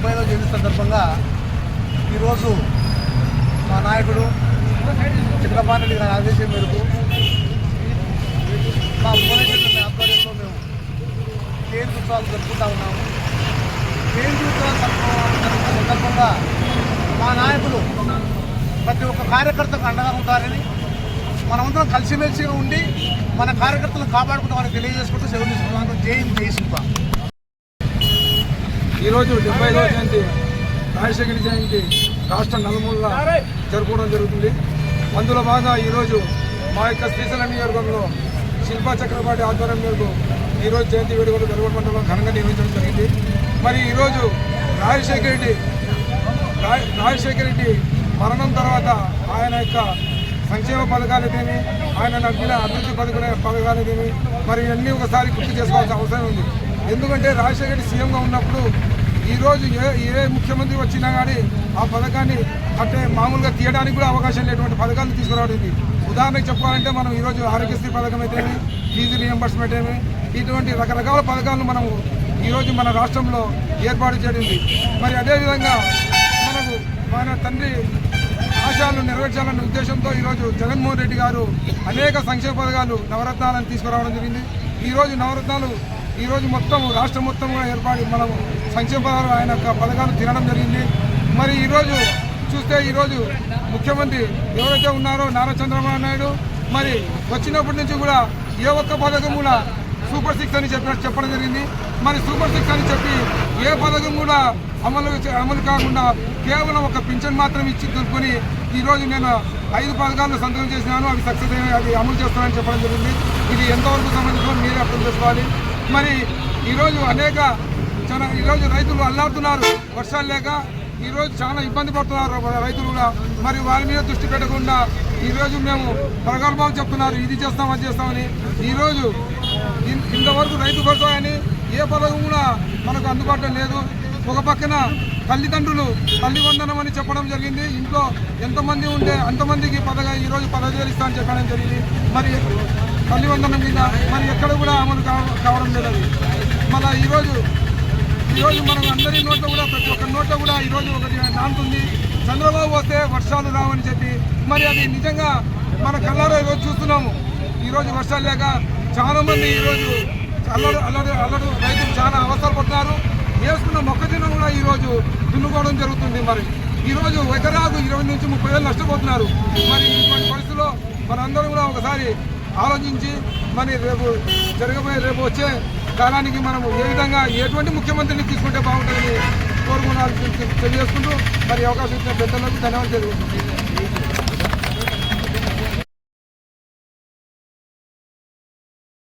డెబ్బై ఐదో జయంతి సందర్భంగా ఈరోజు మా నాయకుడు చంద్రబాబు గారి ఆదేశం మేరకు మా భువనేశ్వర ఆధ్వర్యంలో మేము జయంతి ఉత్సవాలు జరుపుకుంటా ఉన్నాము. జయంతి ఉత్సవాలు సందర్భంగా మా నాయకులు ప్రతి ఒక్క కార్యకర్తకు అండగా ఉంటారని మనమందరం కలిసిమెలిసిగా ఉండి మన కార్యకర్తలను కాపాడుకుంటామని తెలియజేసుకుంటూ సెలవు తీసుకున్నాను జై జై శిల్ప ఈరోజు డెబ్బై ఐదవ జయంతి. రాజశేఖర జయంతి రాష్ట్ర నలుమూల జరుపుకోవడం జరుగుతుంది. అందులో బాగా ఈరోజు మా యొక్క శ్రీశైలం నియోజకవర్గంలో శిల్పా చక్రపాటి ఆధ్వర్యం మేరకు ఈరోజు జయంతి వేడుకలు వెలుగుడు ఘనంగా నిర్వహించడం జరిగింది. మరి ఈరోజు రాజశేఖర రెడ్డి రాజశేఖర రెడ్డి మరణం తర్వాత ఆయన యొక్క సంక్షేమ పథకాలదేమి ఆయన నడిపిన అభివృద్ధి పథకాల పథకాలదేమి మరి ఇవన్నీ ఒకసారి గుర్తు చేసుకోవాల్సిన అవసరం ఉంది. ఎందుకంటే రాజశేఖర రెడ్డి సీఎంగా ఉన్నప్పుడు ఈరోజు ఏ ఏ ముఖ్యమంత్రి వచ్చినా కానీ ఆ పథకాన్ని అంటే మామూలుగా తీయడానికి కూడా అవకాశం లేనటువంటి పథకాలు తీసుకురావడం ఉదాహరణకు చెప్పాలంటే మనం ఈరోజు ఆరోగ్యశ్రీ పథకం అయితేమి ఫీజు రియంబర్స్మెంట్ ఏమి ఇటువంటి రకరకాల పథకాలను మనము ఈరోజు మన రాష్ట్రంలో ఏర్పాటు చేయడింది మరి అదేవిధంగా మనకు మన తండ్రి ఆశయాలను నెరవేర్చాలన్న ఉద్దేశంతో ఈరోజు జగన్మోహన్ రెడ్డి గారు అనేక సంక్షేమ పథకాలు నవరత్నాలను తీసుకురావడం జరిగింది. ఈరోజు నవరత్నాలు ఈరోజు మొత్తం రాష్ట్రం మొత్తంగా ఏర్పాటు మనం సంక్షేమ పథకాలు ఆయన యొక్క పథకాలు తినడం జరిగింది. మరి ఈరోజు చూస్తే ఈరోజు ముఖ్యమంత్రి ఎవరైతే ఉన్నారో నారా చంద్రబాబు నాయుడు మరి వచ్చినప్పటి నుంచి కూడా ఏ ఒక్క పథకం కూడా సూపర్ సిక్స్ అని చెప్పినట్టు చెప్పడం జరిగింది. మరి సూపర్ సిక్స్ అని చెప్పి ఏ పథకం కూడా అమలు అమలు కాకుండా కేవలం ఒక పింఛన్ మాత్రం ఇచ్చి దొరుకుని ఈరోజు నేను ఐదు పథకాలను సంతకం చేసినాను. అవి సక్సెస్ అయినాయి అవి అమలు చేస్తానని చెప్పడం జరిగింది. ఇది ఎంతవరకు సంబంధించిన మీరే అర్థం చేసుకోవాలి. మరి ఈరోజు అనేక చాలా ఈరోజు రైతులు అల్లాడుతున్నారు. వర్షాలు లేక ఈరోజు చాలా ఇబ్బంది పడుతున్నారు రైతులు కూడా. మరి వారి మీద దృష్టి పెట్టకుండా ఈరోజు మేము ప్రగల్భాలు చెప్తున్నారు. ఇది చేస్తాం అది చేస్తామని. ఈరోజు ఇన్- ఇంతవరకు రైతు కోసం ఏ పథకం కూడా మనకు అందుబాటులో లేదు. ఒక పక్కన తల్లిదండ్రులు తల్లి వందనం అని చెప్పడం జరిగింది. ఇంట్లో ఎంతమంది ఉంటే అంతమందికి పదగా ఈరోజు పదవేలు ఇస్తా అని చెప్పడం జరిగింది. మరి తల్లి మీద మరి ఎక్కడ కూడా అమలు కావడం లేదు. అది మళ్ళీ ఈరోజు ఈరోజు మనం అందరి నోట్లో కూడా ప్రతి ఒక్క నోట్లో కూడా ఈరోజు ఒకటి నానుతుంది చంద్రబాబు వస్తే వర్షాలు రావని చెప్పి మరి అది నిజంగా మన కళ్ళారా ఈరోజు చూస్తున్నాము. ఈరోజు వర్షాలు లేక చాలామంది ఈరోజు అల్లడు అల్లడు అల్లడు రైతులు చాలా అవసరం పడుతున్నారు. వేసుకున్న మొక్కజొన్న కూడా ఈరోజు దున్నుకోవడం జరుగుతుంది మరి. ఈరోజు ఎకరాకు ఇరవై నుంచి ముప్పై వేలు నష్టపోతున్నారు. మరి ఇటువంటి పరిస్థితుల్లో మనందరం కూడా ఒకసారి ఆలోచించి మరి రేపు జరగబోయే రేపు వచ్చే కాలానికి మనం ఏ విధంగా ఎటువంటి ముఖ్యమంత్రిని తీసుకుంటే బాగుంటుందని కోరుకున్నారు తెలియజేసుకుంటూ మరి అవకాశం ఇచ్చిన పెద్దలకు ధన్యవాదాలు తెలియజేస్తున్నాను